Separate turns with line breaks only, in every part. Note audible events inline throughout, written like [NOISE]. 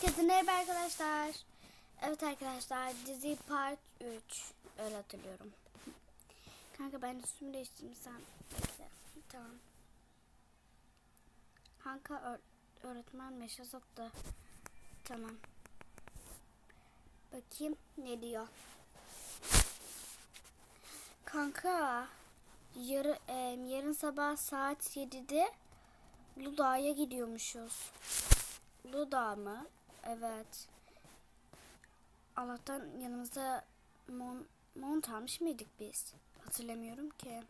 Herkese merhaba arkadaşlar. Evet arkadaşlar dizi part 3. Öyle hatırlıyorum. Kanka ben üstümü değiştirdim sen. Tamam. Kanka öğ- öğretmen mesaj attı. Tamam. Bakayım ne diyor. Kanka yarı, e, yarın sabah saat 7'de Uludağ'a gidiyormuşuz. Uludağ mı? Evet. Allah'tan yanımızda mon, mont almış mıydık biz? Hatırlamıyorum ki.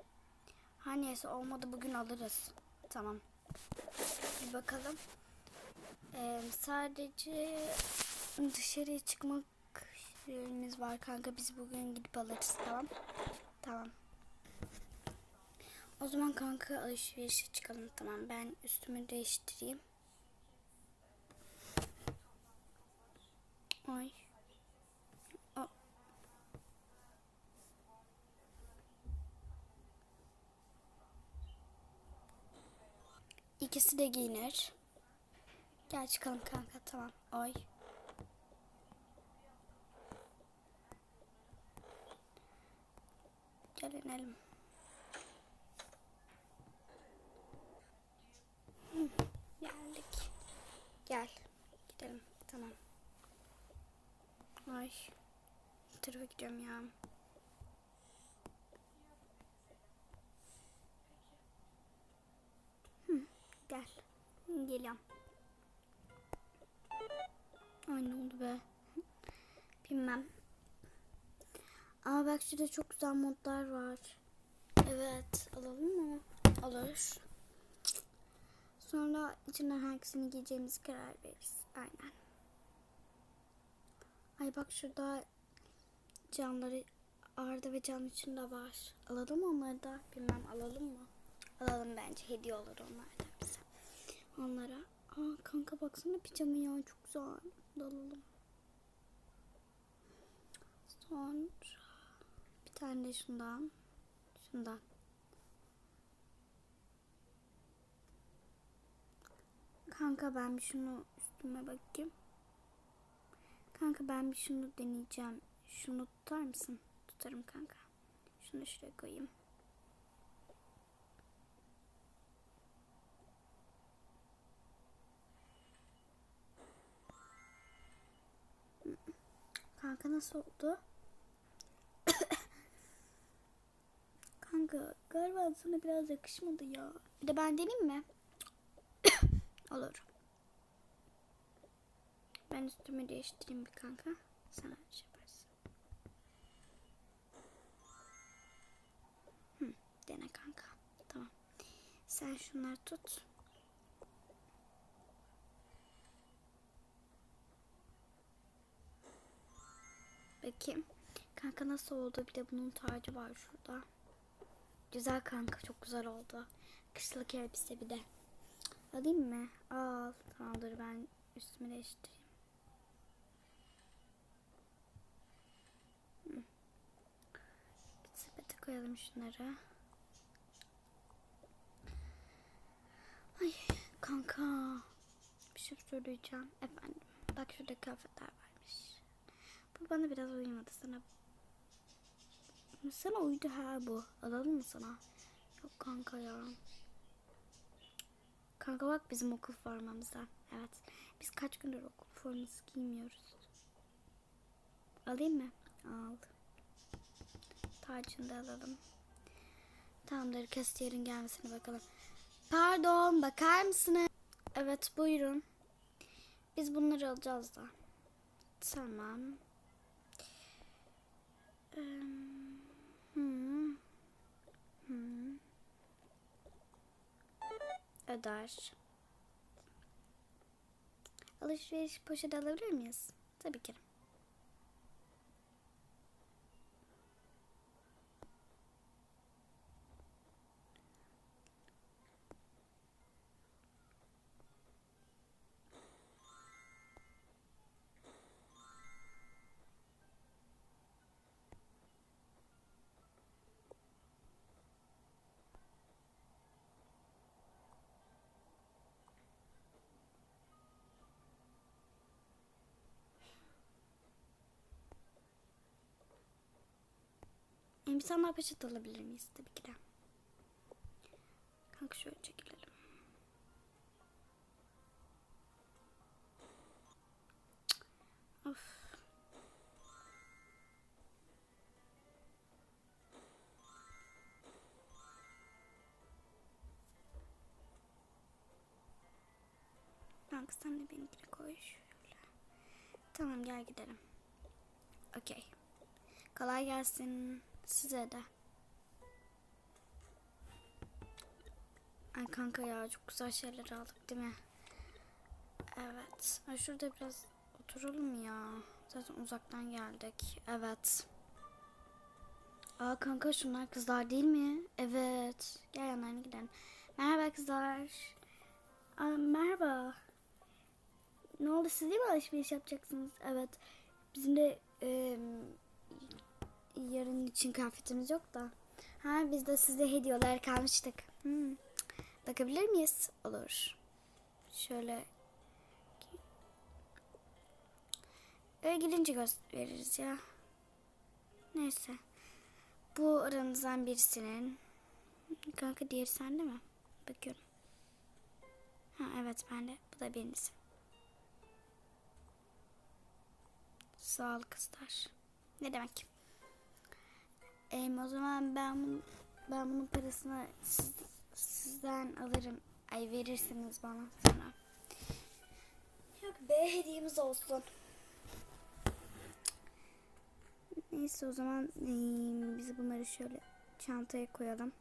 Ha neyse olmadı bugün alırız. Tamam. Bir bakalım. Ee, sadece dışarıya çıkmak yerimiz var kanka. Biz bugün gidip alırız tamam. Tamam. O zaman kanka alışverişe çıkalım tamam. Ben üstümü değiştireyim. Ay. İkisi de giyinir. Gel çıkalım kanka tamam. Ay. Gel inelim. Geldik. Gel. Gidelim. Tamam. Ay. Bu tarafa gidiyorum ya. Gel. Geliyorum. Ay ne oldu be? Bilmem. Aa bak şurada çok güzel modlar var. Evet. Alalım mı? Alır. Sonra içinden hangisini giyeceğimizi karar veririz. Aynen. Ay bak şurada camları Arda ve Can için de var. Alalım onları da? Bilmem alalım mı? Alalım bence. Hediye olur onlardan bize. Onlara. Aa kanka baksana pijama ya çok güzel. Bunu da alalım. Sonra bir tane de şundan. Şundan. Kanka ben şunu üstüme bakayım. Kanka ben bir şunu deneyeceğim. Şunu tutar mısın? Tutarım kanka. Şunu şuraya koyayım. Kanka nasıl oldu? [COUGHS] Kanka galiba sana biraz yakışmadı ya. Bir de ben deneyeyim mi? [COUGHS] Olur. Ben üstümü değiştireyim bir kanka. Sana şey yaparsın. Hı, dene kanka. Tamam. Sen şunları tut. Bakayım. Kanka nasıl oldu? Bir de bunun tacı var şurada. Güzel kanka. Çok güzel oldu. Kışlık elbise bir de. Alayım mı? Al. Tamamdır ben üstümü değiştireyim. Hı. Bir sepete koyalım şunları. Ay kanka. Bir şey söyleyeceğim. Efendim. Bak şurada kıyafetler varmış. Bu bana biraz uyumadı sana. Sana uydu ha bu. Alalım mı sana? Yok kanka ya. Kanka bak bizim okul formamızdan. Evet. Biz kaç gündür okul forması giymiyoruz. Alayım mı? Al. Tacını da alalım. Tamamdır. Kasiyerin gelmesine bakalım. Pardon. Bakar mısınız? Evet buyurun. Biz bunları alacağız da. Tamam. Hmm. Hmm. Öder. Alışveriş poşeti alabilir miyiz? Tabii ki. Bir tane daha peçete alabilir miyiz? Tabii ki de. Kanka şöyle çekilelim. Of. Kanka sen de benimkini koy şöyle. Tamam gel gidelim. Okey. Kolay gelsin size de. Ay kanka ya çok güzel şeyler aldık değil mi? Evet. Ay şurada biraz oturalım ya. Zaten uzaktan geldik. Evet. Aa kanka şunlar kızlar değil mi? Evet. Gel yanlarına gidelim. Merhaba kızlar. Aa, merhaba. Ne oldu siz değil mi alışveriş yapacaksınız? Evet. Bizim de e, yarın için kıyafetimiz yok da. Ha biz de size hediyeler kalmıştık. Hmm. Bakabilir miyiz? Olur. Şöyle Öyle gidince gösteririz ya. Neyse. Bu aranızdan birisinin. Kanka diğeri sende mi? Bakıyorum. Ha evet bende. Bu da birincisi. Sağ ol kızlar. Ne demek? Ee, o zaman ben bunu, ben bunun parasını siz, sizden alırım. Ay verirsiniz bana sonra. Yok be hediyemiz olsun. Neyse o zaman ee, biz bunları şöyle çantaya koyalım.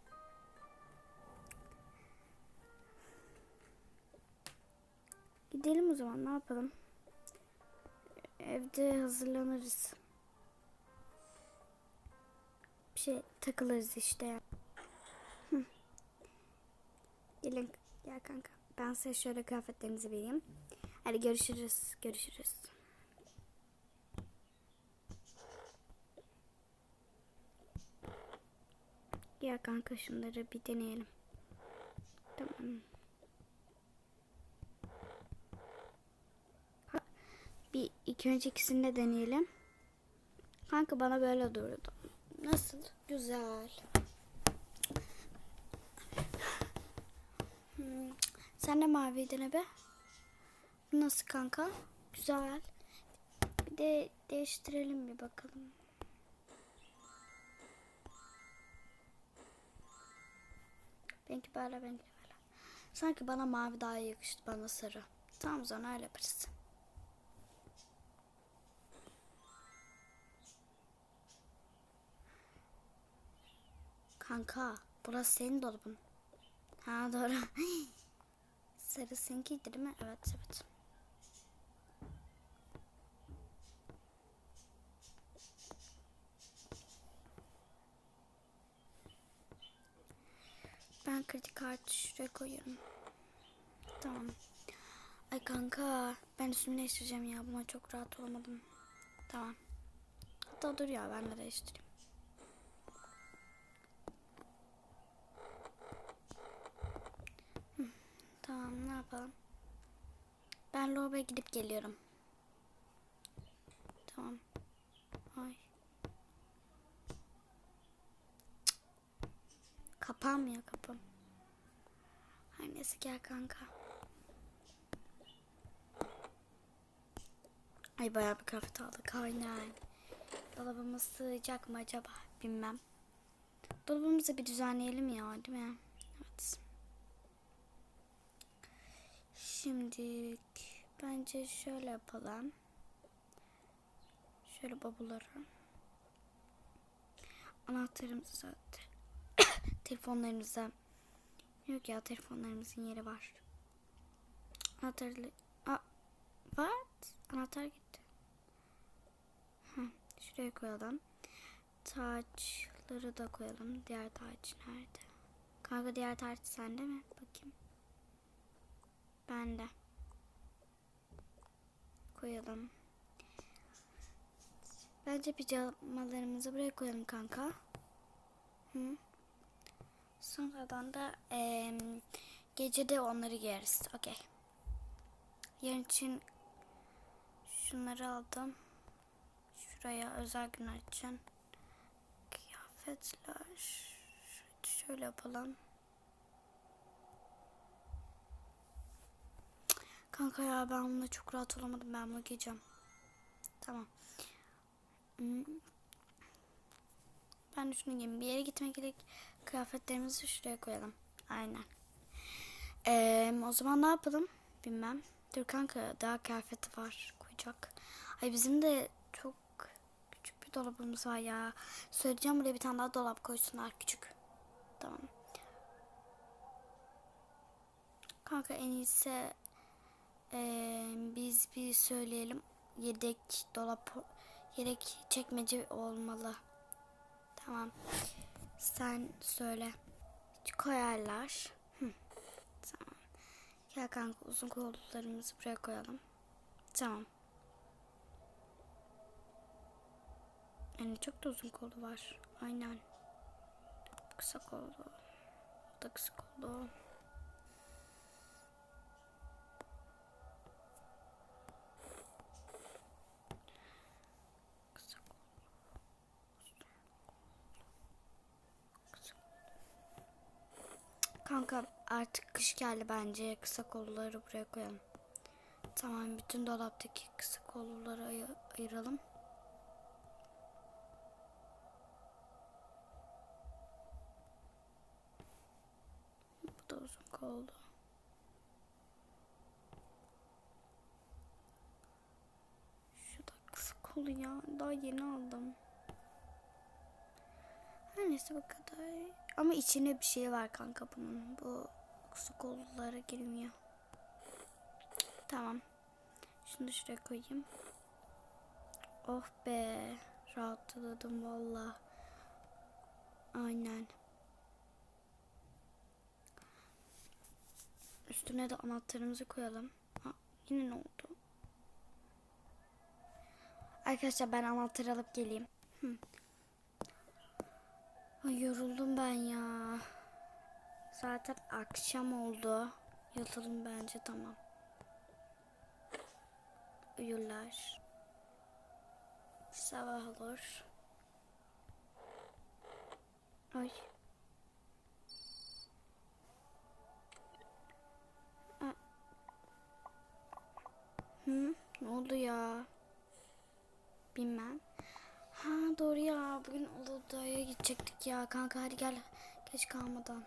Gidelim o zaman ne yapalım? Evde hazırlanırız. Bir şey takılırız işte. Hı. Gelin gel kanka. Ben size şöyle kıyafetlerinizi vereyim. Hadi görüşürüz. Görüşürüz. Ya kanka şunları bir deneyelim. Tamam. Bir iki önce ikisini de deneyelim. Kanka bana böyle durdu. Nasıl? Güzel. Hmm. Sen de mavi dene be. Nasıl kanka? Güzel. Bir de değiştirelim bir bakalım. Benimki böyle benimki böyle. Sanki bana mavi daha yakıştı bana sarı. Tamam zaman öyle yaparız. Kanka burası senin dolabın. Ha doğru. [LAUGHS] sarı seninkiydi değil mi? Evet evet. Ben kredi kartı şuraya koyuyorum. Tamam. Ay kanka ben üstümü değiştireceğim ya. Buna çok rahat olamadım. Tamam. Hatta dur ya ben de değiştireyim. Tamam ne yapalım? Ben lobaya gidip geliyorum. Tamam. Ay. Kapanmıyor kapım. Her neyse gel kanka. Ay bayağı bir kıyafet aldık aynen. Dolabımız sığacak mı acaba bilmem. Dolabımızı bir düzenleyelim ya değil mi? Evet. Şimdi bence şöyle yapalım. Şöyle babuları. Anahtarımızı zaten [COUGHS] telefonlarımıza yok ya telefonlarımızın yeri var. Anahtarlı Aa, what? Anahtar gitti. Heh, şuraya koyalım. Taçları da koyalım. Diğer taç nerede? Kanka diğer taç sende mi? Bakayım. Bende. Koyalım. Bence pijamalarımızı buraya koyalım kanka. Hı. Sonradan da e, gece de onları giyeriz. Okey. Yarın için şunları aldım. Şuraya özel günler için kıyafet. kıyafetler. Şöyle yapalım. Kanka ya ben bununla çok rahat olamadım. Ben bunu giyeceğim. Tamam. Hmm. Ben şunu giyeyim. Bir yere gitmek gerek. Kıyafetlerimizi şuraya koyalım. Aynen. Ee, o zaman ne yapalım? Bilmem. Dur kanka daha kıyafeti var koyacak. Ay bizim de çok küçük bir dolabımız var ya. Söyleyeceğim buraya bir tane daha dolap koysunlar küçük. Tamam. Kanka en iyisi ee, biz bir söyleyelim. Yedek dolap, yedek çekmece olmalı. Tamam. Sen söyle. Koyarlar. Hı. Tamam. Gel kanka uzun kollarımızı buraya koyalım. Tamam. Yani çok da uzun kolu var. Aynen. Kısa kolu. Bu da kısa kolu. Kanka artık kış geldi bence. Kısa kolları buraya koyalım. Tamam bütün dolaptaki kısa kolları ay- ayıralım. Bu da uzun kollu. Şu da kısa kolu ya. Daha yeni aldım. Her neyse bu kadar. Ama içine bir şey var kanka bunun. Bu kısa kollulara girmiyor. Tamam. Şunu da şuraya koyayım. Oh be. Rahatladım valla. Aynen. Üstüne de anahtarımızı koyalım. Ha, yine ne oldu? Arkadaşlar ben anahtar alıp geleyim. Hı. Ay yoruldum ben ya. Zaten akşam oldu. Yatalım bence tamam. Uyurlar. Sabah olur. Ay. Hı? Ne oldu ya? Bilmem. Ha doğru ya. Bugün Uludağ'a gidecektik ya. Kanka hadi gel. Geç kalmadan.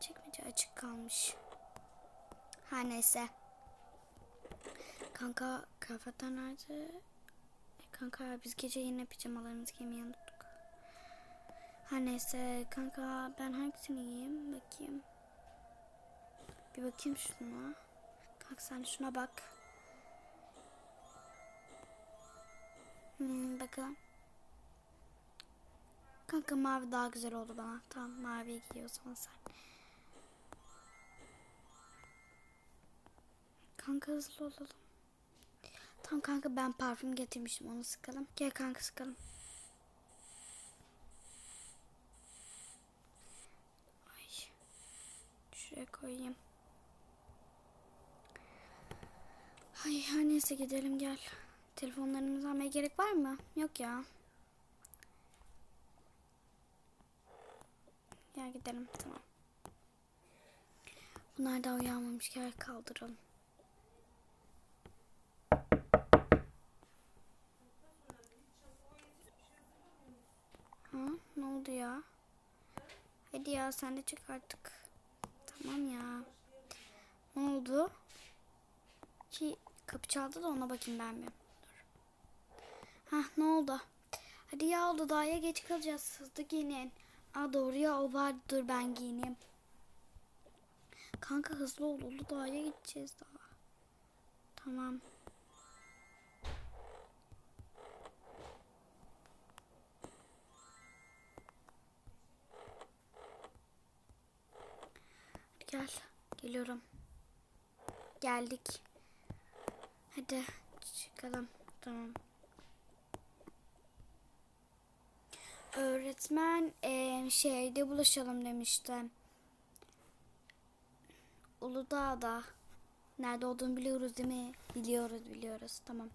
Çekmece açık kalmış. Her neyse. Kanka kıyafetler nerede? E, kanka biz gece yine pijamalarımızı giymeyi unuttuk. Her neyse kanka ben hangisini giyeyim bakayım. Bir bakayım şuna. Kanka sen şuna bak. Hmm, bakalım. Kanka mavi daha güzel oldu bana. Tamam mavi giy o zaman sen. Kanka hızlı olalım. Tamam kanka ben parfüm getirmiştim onu sıkalım. Gel kanka sıkalım. Ay. Şuraya koyayım. Ay her neyse gidelim gel. Telefonlarımızı almaya gerek var mı? Yok ya. Gel gidelim tamam. Bunlar da uyanmamış gel kaldıralım. Ha, ne oldu ya? Hadi ya sen de çık artık. Tamam ya. Ne oldu? Ki kapı çaldı da ona bakayım ben bir. Dur. Hah ne oldu? Hadi ya oldu daha geç kalacağız. Hızlı giyinin. Aa doğru ya o var. Dur ben giyineyim. Kanka hızlı ol. Uludağ'a gideceğiz daha. Tamam. Gel. Geliyorum. Geldik. Hadi çıkalım. Tamam. Öğretmen eee, şeyde buluşalım demişti. Uludağ'da. Nerede olduğunu biliyoruz değil mi? Biliyoruz biliyoruz. Tamam.